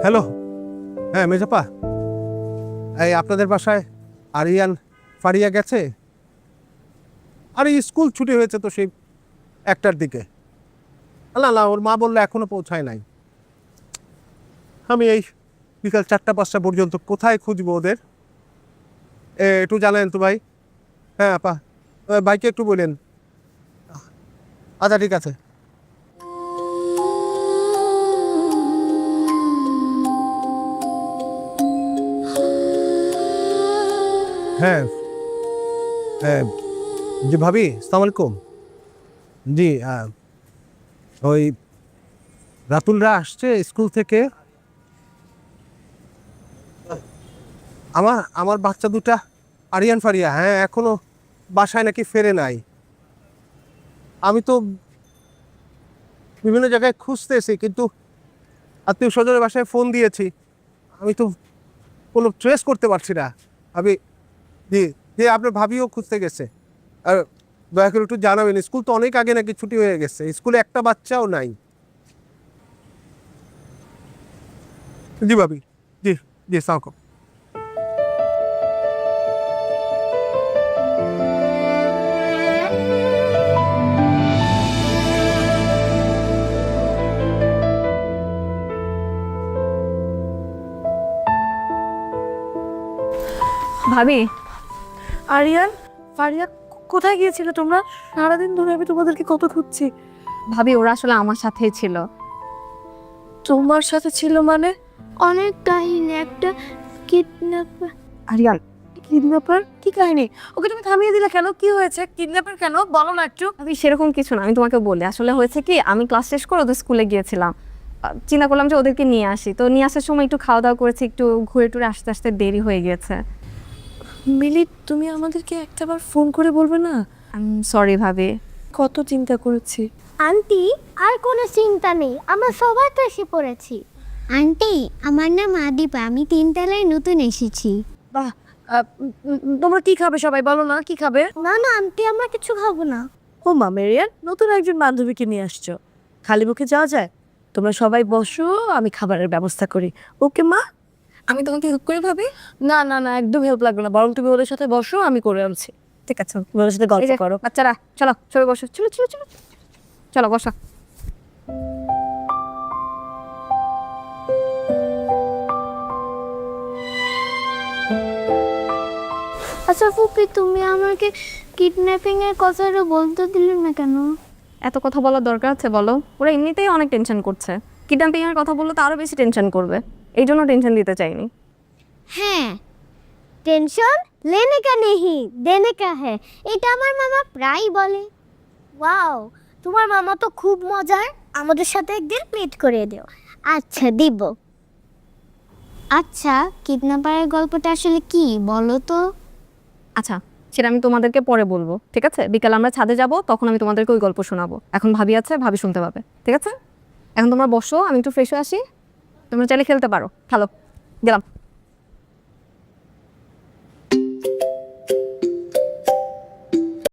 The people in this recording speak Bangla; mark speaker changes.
Speaker 1: হ্যালো। হ্যাঁ মেজাপা। এই আপনাদের বাসায় আরিয়ান ফারিয়া গেছে? আরে স্কুল ছুটি হয়েছে তো সেই একটার দিকে। না না ওর মা বলল এখনও পৌঁছায় নাই। আমি এই বিকাল চারটা পাঁচটা পর্যন্ত কোথায় খুঁজবো ওদের? এ, একটু জানেন তো ভাই। হ্যাঁ আপা। এ, ভাইকে একটু বলেন। আচ্ছা ঠিক আছে। হ্যাঁ। হ্যাঁ। জি ভাবি সালাম আলাইকুম। জি ওই রাতুলরা আসছে স্কুল থেকে। আমার আমার বাচ্চা দুটা, আরিয়ান ফারিয়া হ্যাঁ এখনও বাসায় নাকি ফেরে নাই। আমি তো বিভিন্ন জায়গায় খুঁজতেছি, কিন্তু আত্মীয় স্বজনের বাসায় ফোন দিয়েছি। আমি তো কোনো ট্রেস করতে পারছি না। আমি জি জি, আপনার ভাবিও খুঁজতে গেছে। আর দয়া করে একটু জানাবেন, স্কুল তো অনেক আগে নাকি ছুটি হয়ে গেছে, স্কুলে একটা বাচ্চাও নাই। জি ভাবি, জি জি, সালাম।
Speaker 2: ভাবি
Speaker 3: আরিয়ান ফারিয়া কোথায় গিয়েছিলে তোমরা? সারাদিন ধরে আমি তোমাদেরকে কত খুঁজছি।
Speaker 2: ভাবি ওরা আসলে আমার সাথেই ছিল।
Speaker 3: তোমার সাথে ছিল মানে?
Speaker 4: অনেক কাহিনী একটা কিডন্যাপার।
Speaker 3: আরিয়ান কিডন্যাপার? কি কাহিনী? ওকে তুমি থামিয়ে দিলে কেন? কি হয়েছে? কিডন্যাপার কেন? বলো না একটু।
Speaker 2: ভাবি সেরকম কিছু না আমি তোমাকে বলি। আসলে হয়েছে কি আমি ক্লাস শেষ করে ওদের স্কুলে গিয়েছিলাম। চিন্তা করলাম যে ওদেরকে নিয়ে আসি। তো নিয়ে আসার সময় একটু খাওয়া দাওয়া করেছি একটু ঘুরে টুরে আসতে আসতে দেরি হয়ে গিয়েছে।
Speaker 3: মিলি তুমি আমাদেরকে একটাবার ফোন করে বলবে না?
Speaker 2: আমি সরি ভাবি।
Speaker 3: কত চিন্তা করেছি।
Speaker 4: আন্টি আর কোনো চিন্তা নেই। আমরা সবাই তো এসে পড়েছি।
Speaker 5: আন্টি আমার নাম আদিপা। আমি তিনতলায় নতুন এসেছি।
Speaker 3: বাহ আহ, উম, উম, তোমরা কি খাবে সবাই? বলো না কি খাবে?
Speaker 4: না না আন্টি আমরা কিছু খাব না।
Speaker 3: ও মা মেরিয়ান নতুন একজন বান্ধবীকে নিয়ে আসছো। খালি মুখে যাওয়া যায়? তোমরা সবাই বসো আমি খাবারের ব্যবস্থা করি। ওকে মা?
Speaker 2: আমি তোমাকে হেল্প করে ভাবি?
Speaker 3: না না না একদম হেল্প লাগবে না। বরং তুমি ওদের সাথে বসো আমি করে আনছি।
Speaker 2: ঠিক আছে।
Speaker 3: তুমি ওদের সাথে গল্প করো।
Speaker 2: বাচ্চারা চলো সবাই বসো। চলো চলো চলো। চলো বসো।
Speaker 4: আচ্ছা ফুপি তুমি আমাকে কিডন্যাপিং এর কথাটা বলতে দিলে না কেন?
Speaker 2: এত কথা বলার দরকার আছে বলো। ওরা এমনিতেই অনেক টেনশন করছে। কিডন্যাপিং এর কথা বললে তো আরও বেশি টেনশন করবে। এই জন্য টেনশন দিতে চাইনি।
Speaker 5: হ্যাঁ
Speaker 4: টেনশন লেনে কা নেহি দেনে কা হ্যাঁ। এটা আমার মামা প্রায় বলে। ওয়াও তোমার মামা তো খুব মজার। আমাদের সাথে একদিন মিট করে দিও।
Speaker 5: আচ্ছা দিব। আচ্ছা কিডন্যাপারের গল্পটা আসলে কি বলো তো।
Speaker 2: আচ্ছা সেটা আমি তোমাদেরকে পরে বলব ঠিক আছে? বিকালে আমরা ছাদে যাব তখন আমি তোমাদেরকে ওই গল্প শোনাবো। এখন ভাবি আছে ভাবি শুনতে পাবে ঠিক আছে? এখন তোমরা বসো আমি একটু ফ্রেশ হয়ে আসি। তোমরা চাইলে খেলতে পারো। খেলো। গেলাম।